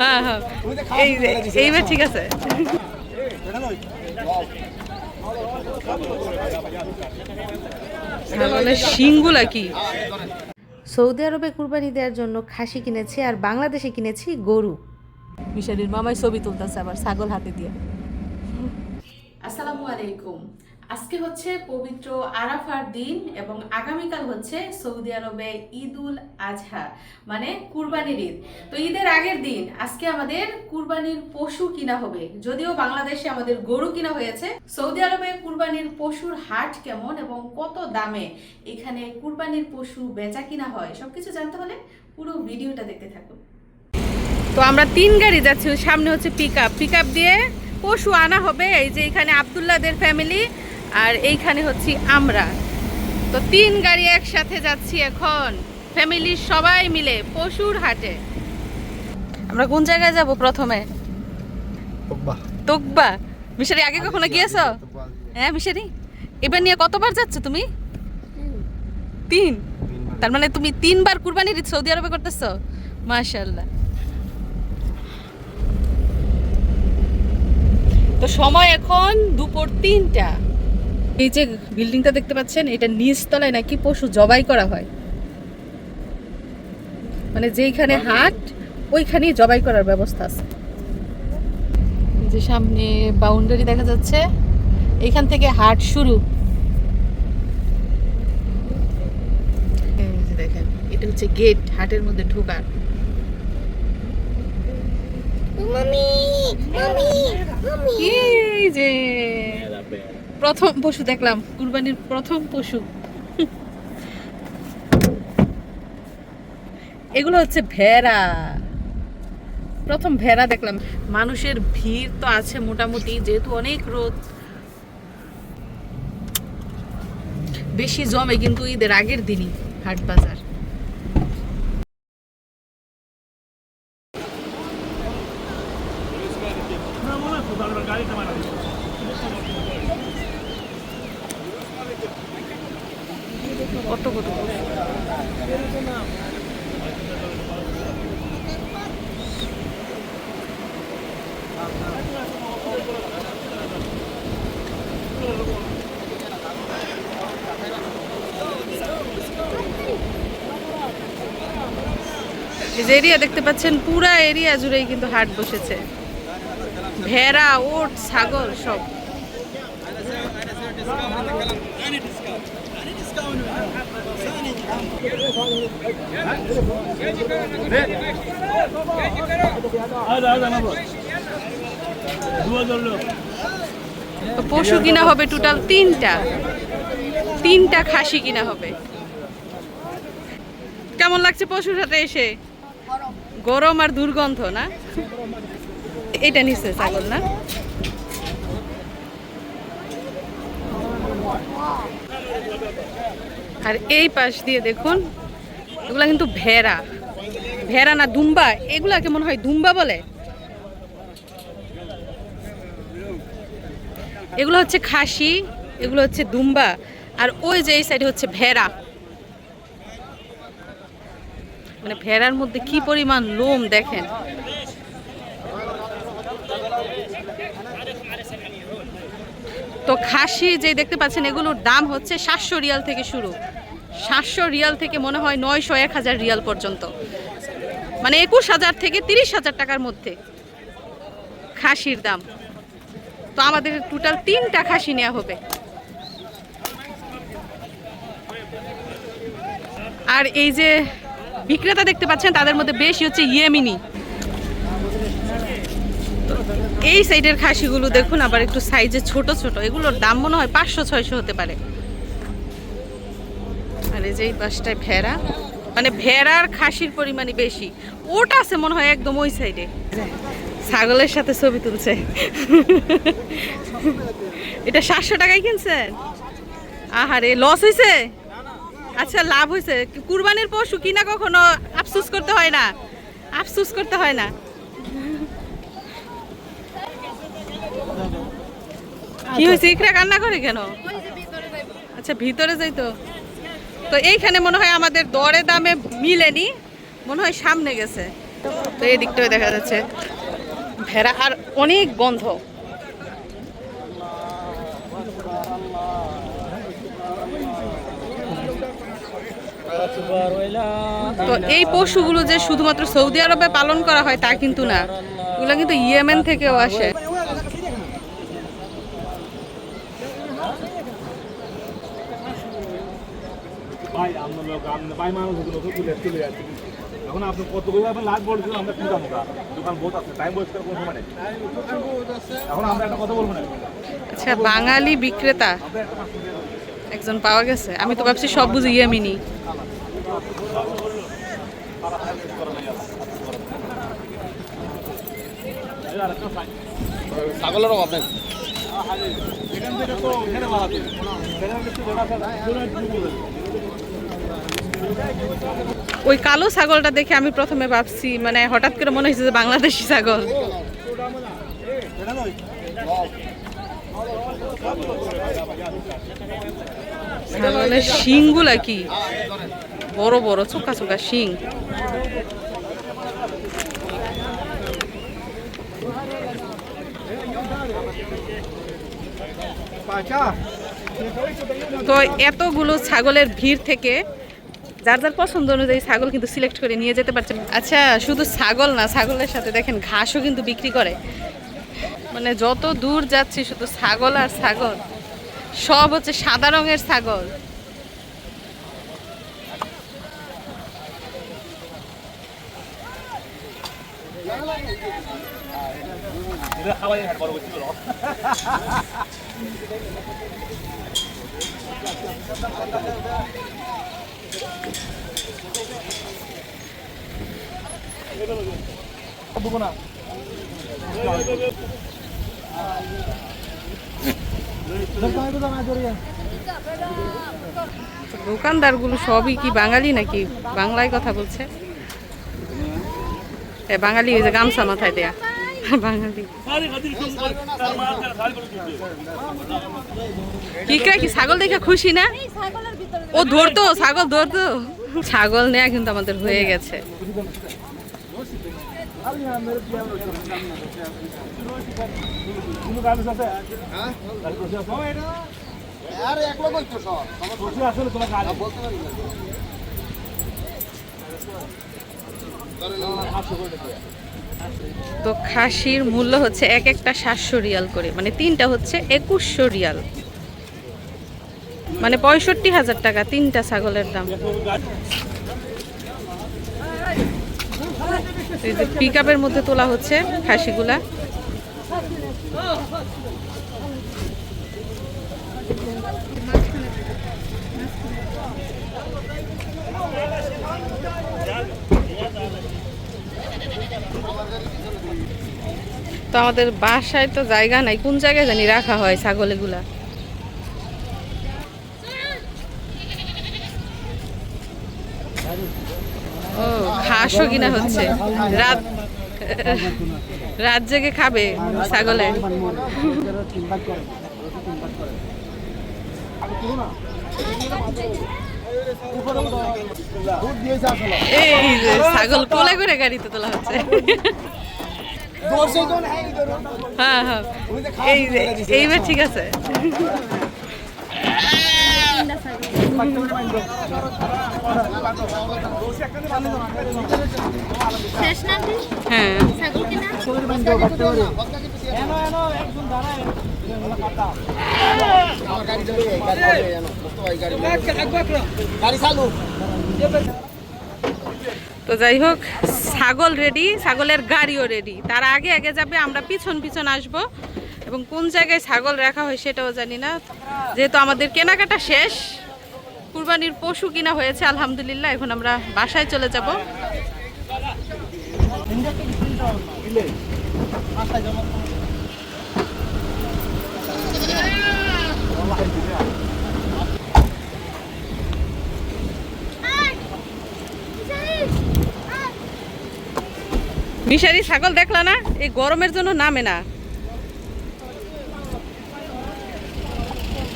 হ্যাঁ হ্যাঁ। এই এইবার ঠিক আছে। ছাগলের শিংগুলা কি। সৌদি আরবে কুরবানি দেওয়ার জন্য খাসি কিনেছি আর বাংলাদেশে কিনেছি গরু। মিশারির মামাই ছবি তুলতেছে আবার ছাগল হাতে দিয়ে। আসসালামু আলাইকুম। আজকে হচ্ছে পবিত্র আরাফার দিন এবং আগামীকাল হচ্ছে সৌদি আরবে ঈদুল আজহা মানে কুরবানির ঈদ। তো ঈদের আগের দিন আজকে আমাদের কুরবানির পশু কিনা হবে, যদিও বাংলাদেশে আমাদের গরু কিনা হয়েছে। সৌদি আরবে কুরবানির পশুর হাট কেমন এবং কত দামে এখানে কুরবানির পশু বেচা কিনা হয়, সবকিছু জানতে হলে পুরো ভিডিওটা দেখতে থাকুন। তো আমরা তিন গাড়ি যাচ্ছি, সামনে হচ্ছে পিক আপ পিক আপ দিয়ে পশু আনা হবে, এই যে এখানে আবদুল্লাদের ফ্যামিলি আর এইখানে হচ্ছে আমরা। তো তিন গাড়ি একসাথে যাচ্ছি এখন। ফ্যামিলির সবাই মিলে পশুর হাটে। আমরা কোন জায়গায় যাব প্রথমে? তোকবা। মিশারি আগে কখনো গিয়েছো? হ্যাঁ মিশারি? এবার নিয়ে কতবার যাচ্ছ তুমি? তিন। তার মানে তুমি তিনবার কুরবানি দিচ্ছ সৌদি আরবে করতেছো? মাশাল্লাহ তো সময় এখন দুপুর তিনটা। এই যে বিল্ডিংটা দেখতে পাচ্ছেন এটা নিচতলায় নাকি পশু জবাই করা হয়। মানে যেইখানে হাট ওইখানেই জবাই করার ব্যবস্থা আছে। এই যে সামনে বাউন্ডারি দেখা যাচ্ছে এখান থেকে হাট শুরু। দেখেন এটা হচ্ছে গেট হাটের মধ্যে ঢোকার। এই যে প্রথম পশু দেখলাম, কুরবানির প্রথম পশু। এগুলো হচ্ছে ভেড়া। প্রথম ভেড়া দেখলাম। মানুষের ভিড় তো আছে মোটামুটি, যেহেতু অনেক রোদ। বেশি জমে কিন্তু ঈদের আগের দিনই হাট বাজার কত কত পশু। এই যে এরিয়া দেখতে পাচ্ছেন, পুরা এরিয়া জুড়েই কিন্তু হাট বসেছে। ভেড়া, ওট, ছাগল সব। পশু কিনা হবে টোটাল তিনটা। তিনটা খাসি কিনা হবে। কেমন লাগছে পশুর সাথে এসে? গরম আর দুর্গন্ধ, না? এটা নিচ্ছে ছাগল, না? আর এই পাশ দিয়ে দেখুন, এগুলা কিন্তু ভেড়া। ভেড়া না, দুম্বা। এগুলাকে মনে হয় দুম্বা বলে। এগুলো হচ্ছে খাসি, এগুলো হচ্ছে দুম্বা। আর ওই যে এই সাইডে হচ্ছে ভেড়া। মানে ভেড়ার মধ্যে কি পরিমাণ লোম দেখেন? তো খাসি যে দেখতে পাচ্ছেন, এগুলোর দাম হচ্ছে সাতশো রিয়াল থেকে শুরু। সাতশো রিয়াল থেকে মনে হয় নয়শো, এক হাজার রিয়াল পর্যন্ত। মানে একুশ হাজার থেকে তিরিশ হাজার টাকার মধ্যে খাসির দাম। তো আমাদের টোটাল তিনটা খাসি নেওয়া হবে। আর এই যে বিক্রেতা দেখতে পাচ্ছেন, তাদের মধ্যে বেশি হচ্ছে ইয়েমিনি। এই সাইডের খাসিগুলো দেখুন, আবার একটু সাইজে ছোট ছোট। এগুলোর দাম মনে হয় পাঁচশো, ছয়শো হতে পারে। আর এই যে এই পাশটায় ভেড়া। মানে ভেড়ার খাসির পরিমাণই বেশি। ওটা আছে মনে হয় একদম ওই সাইডে। ছাগলের সাথে ছবি তুলছে। এটা সাতশো টাকায় কিনছেন? আহারে লস হয়েছে আচ্ছা লাভ হয়েছে কুরবানির পশু কিনা কখনো? আফসুস করতে হয় না। আফসুস করতে হয় না। কি হয়েছে ইকরা কান্না করে কেন? আচ্ছা ভিতরে যাই তো। তো এইখানে মনে হয় আমাদের দরে দামে মিলেনি, মনে হয় সামনে গেছে। তো এই দিকটাও দেখা যাচ্ছে ভেড়া আর অনেক গন্ধ। তো এই পশুগুলো যে শুধুমাত্র সৌদি আরবে পালন করা হয় তা কিন্তু না। এগুলো কিন্তু ইয়েমেন থেকেও আসে। ভাই আমরা লোক আমরা ভাই মানুষ লোক তুলে চলে যাচ্ছি এখন আপনি কত করে লাভ বলছিল আমরা কি দাম দোকান বহুত আছে টাইম ওয়েস্ট করার সময় এখন আমরা একটা কথা বলব না। আচ্ছা বাঙালি বিক্রেতা। একজন পাওয়া গেছে। আমি তো ভাবছি সব বুঝি ইয়েমিনি। ছাগলের অভাব নেই। ওই কালো ছাগলটা দেখে আমি প্রথমে ভাবছি মানে হঠাৎ করে মনে হয়েছে যে বাংলাদেশি ছাগল। ছাগলের শিংগুলা কি? বড় বড় চোকা চোকা শিং। তো এতগুলো ছাগলের ভিড় থেকে যার যার পছন্দ অনুযায়ী ছাগল কিন্তু সিলেক্ট করে নিয়ে যেতে পারছে। আচ্ছা শুধু ছাগল না, ছাগলের সাথে দেখেন ঘাসও কিন্তু বিক্রি করে। মানে যত দূর যাচ্ছি, শুধু ছাগল আর ছাগল। সব হচ্ছে সাদা রঙের ছাগল। করছিল না দোকানদারগুলো সবই কি বাঙালি নাকি? বাংলায় কথা বলছে? বাঙালি যে গামছা মাথায় দেয়া। বাঙালি। কি ছাগল দেখে খুশি না? ও ধরতো, ছাগল ধরতো। ছাগল নেয়া কিন্তু আমাদের হয়ে গেছে। হ্যাঁ। বলতে না তো খাসির মূল্য হচ্ছে এক একটা সাতশো রিয়াল করে। মানে তিনটা হচ্ছে একুশশো রিয়াল। মানে পঁয়ষট্টি হাজার টাকা তিনটা ছাগলের দাম। পিক মধ্যে তোলা হচ্ছে খাসিগুলা। আমাদের বাসায় তো জায়গা নাই। কোন জায়গায় জানি রাখা হয় ছাগল এগুলা ও, ঘাসও কিনা হচ্ছে। রাত রাত জেগে খাবে ছাগলে? এই ছাগল কোলে করে গাড়িতে তোলা হচ্ছে। হ্যাঁ হ্যাঁ। হ্যাঁ এই এইবার ঠিক আছে। হ্যাঁ। গাড়ি চলে গাড়ি চলে জানো মুস্তফা গাড়ি গাড়ি চালু তো যাই হোক, ছাগল রেডি ছাগলের গাড়িও রেডি তার আগে আগে যাবে, আমরা পিছন পিছন আসব। এবং কোন জায়গায় ছাগল রাখা হয় সেটাও জানি না। যেহেতু আমাদের কেনাকাটা শেষ, কুরবানির পশু কিনা হয়েছে, আলহামদুলিল্লাহ, এখন আমরা বাসায় চলে যাব। মিশারি ছাগল দেখলা না? এই গরমের জন্য নামে না।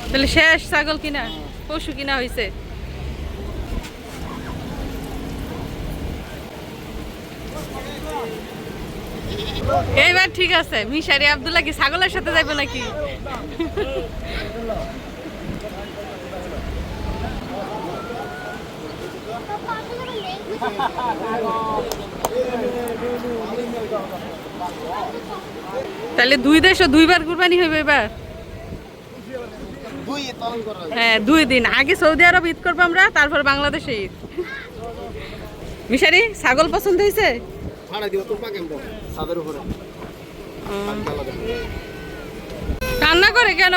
তাহলে শেষ ছাগল কিনা, পশু কিনা হয়েছে এইবার ঠিক আছে মিশারি আব্দুল্লাহ কি ছাগলের সাথে যাবে নাকি? তাহলে দুই দেশও দুইবার কুরবানি হইবে এবার? হয়। দুই দিন। আগে সৌদি আরব ঈদ করব আমরা তারপর বাংলাদেশে ঈদ। মিশারি ছাগল পছন্দ হয়েছে? কান্না করে কেন?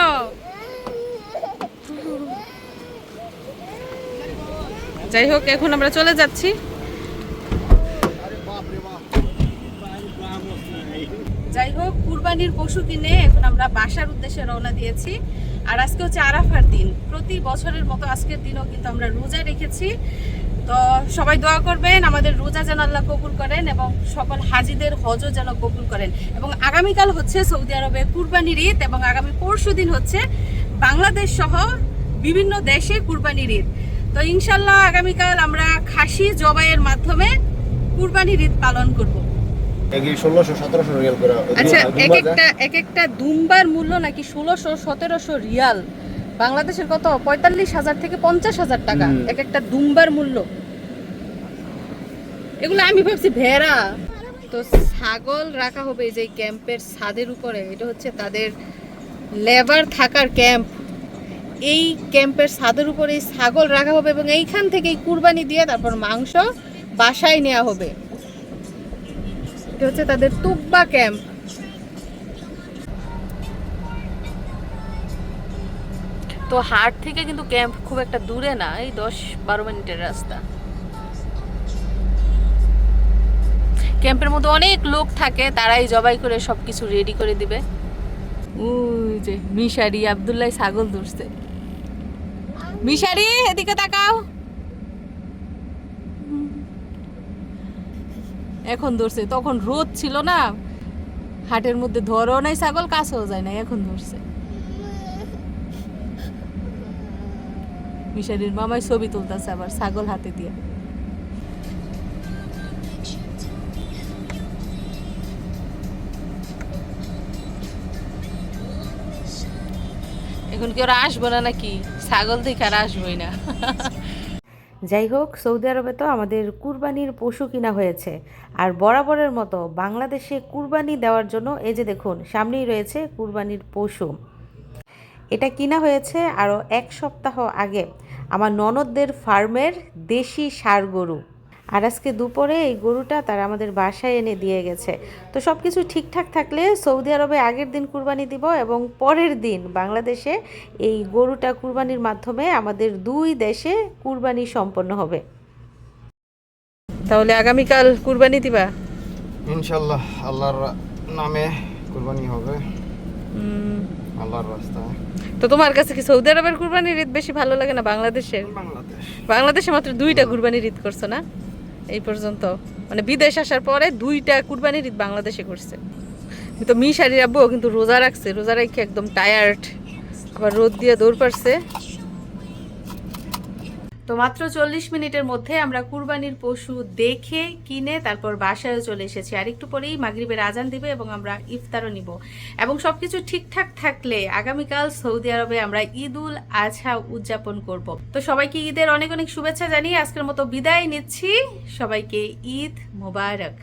যাই হোক, এখন আমরা চলে যাচ্ছি। যাই হোক, কুরবানির পশু কিনে এখন আমরা বাসার উদ্দেশ্যে রওনা দিয়েছি। আর আজকে হচ্ছে আরাফার দিন। প্রতি বছরের মতো আজকের দিনও কিন্তু আমরা রোজা রেখেছি। তো সবাই দোয়া করবেন, আমাদের রোজা যেন আল্লাহ কবুল করেন এবং সকল হাজিদের হজও যেন কবুল করেন। এবং আগামীকাল হচ্ছে সৌদি আরবে কুরবানির ঈদ এবং আগামী পরশু দিন হচ্ছে বাংলাদেশ সহ বিভিন্ন দেশে কুরবানির ঈদ। তো ইনশাল্লাহ আগামীকাল আমরা খাসি জবাইয়ের মাধ্যমে কুরবানির ঈদ পালন করব। আচ্ছা এক একটা এক একটা দুম্বার মূল্য নাকি ষোলোশো সতেরোশো রিয়াল? বাংলাদেশের কত? পঁয়তাল্লিশ হাজার থেকে পঞ্চাশ হাজার টাকা। এক একটা দুম্বার মূল্য। এগুলো আমি ভাবছি ভেড়া। তো ছাগল রাখা হবে এই যে ক্যাম্পের ছাদের উপরে। এটা হচ্ছে তাদের লেবার থাকার ক্যাম্প। এই ক্যাম্পের ছাদের উপরে এই ছাগল রাখা হবে এবং এইখান থেকেই কুরবানি দিয়ে তারপর মাংস বাসায় নেওয়া হবে। এটা হচ্ছে তাদের তুব্বা ক্যাম্প। তো হাট থেকে কিন্তু ক্যাম্প খুব একটা দূরে না এই দশ বারো মিনিটের রাস্তা। ক্যাম্পের মধ্যে অনেক লোক থাকে তারাই জবাই করে সব কিছু রেডি করে দিবে। ওই যে মিশারি আবদুল্লাহ ছাগল ধরছে। মিশারি, এদিকে তাকাও। এখন ধরছে, তখন রোদ ছিল না। হাটের মধ্যে ধরো নাই, ছাগল কাছেও যায় না এখন ধরছে। মিশারির মামাই ছবি তুলতেছে আবার, ছাগল হাতে দিয়ে। এখন কি ওরা আসব না নাকি? ছাগল থেকে আর আসবই না। যাই হোক, সৌদি আরবে তো আমাদের কুরবানির পশু কিনা হয়েছে। আর বরাবরের মতো বাংলাদেশে কুরবানি দেওয়ার জন্য এই যে দেখুন, সামনেই রয়েছে কুরবানির পশু। এটা কিনা হয়েছে আরও এক সপ্তাহ আগে। আমার ননদদের ফার্মের দেশি সার গরু। আর আজকে দুপুরে এই গরুটা তারা আমাদের বাসায় এনে দিয়ে গেছে। তো সব কিছু ঠিকঠাক থাকলে সৌদি আরবে আগের দিন কুরবানি দিব এবং পরের দিন বাংলাদেশে এই গরুটা কুরবানির মাধ্যমে আমাদের দুই দেশে কুরবানি সম্পন্ন হবে। তাহলে আগামীকাল কুরবানি দিবা? ইনশাল্লাহ আল্লাহর নামে কুরবানি হবে। আল্লাহর রাস্তায়। তো তোমার কাছে কি সৌদি আরবের কুরবানির ঈদ বেশি ভালো লাগে না বাংলাদেশের? বাংলাদেশে। মাত্র দুইটা কুরবানির ঈদ করছ না? এই পর্যন্ত। মানে বিদেশ আসার পরে দুইটা কুরবানির ঈদ বাংলাদেশে করছে কিন্তু মিশারির আব্বুও কিন্তু রোজা রাখছে, রোজা রেখে একদম টায়ার্ড আবার রোদ দিয়ে দৌড় পারছে। তো মাত্র চল্লিশ মিনিটের মধ্যে আমরা কুরবানির পশু দেখে কিনে তারপর বাসায়ও চলে এসেছি। আর একটু পরেই মাগরিবের আজান দিবে এবং আমরা ইফতারও নিব। এবং সব কিছু ঠিকঠাক থাকলে আগামীকাল সৌদি আরবে আমরা ঈদ উল আজহা উদযাপন করব। তো সবাইকে ঈদের অনেক অনেক শুভেচ্ছা জানিয়ে আজকের মতো বিদায় নিচ্ছি। সবাইকে ঈদ মোবারক।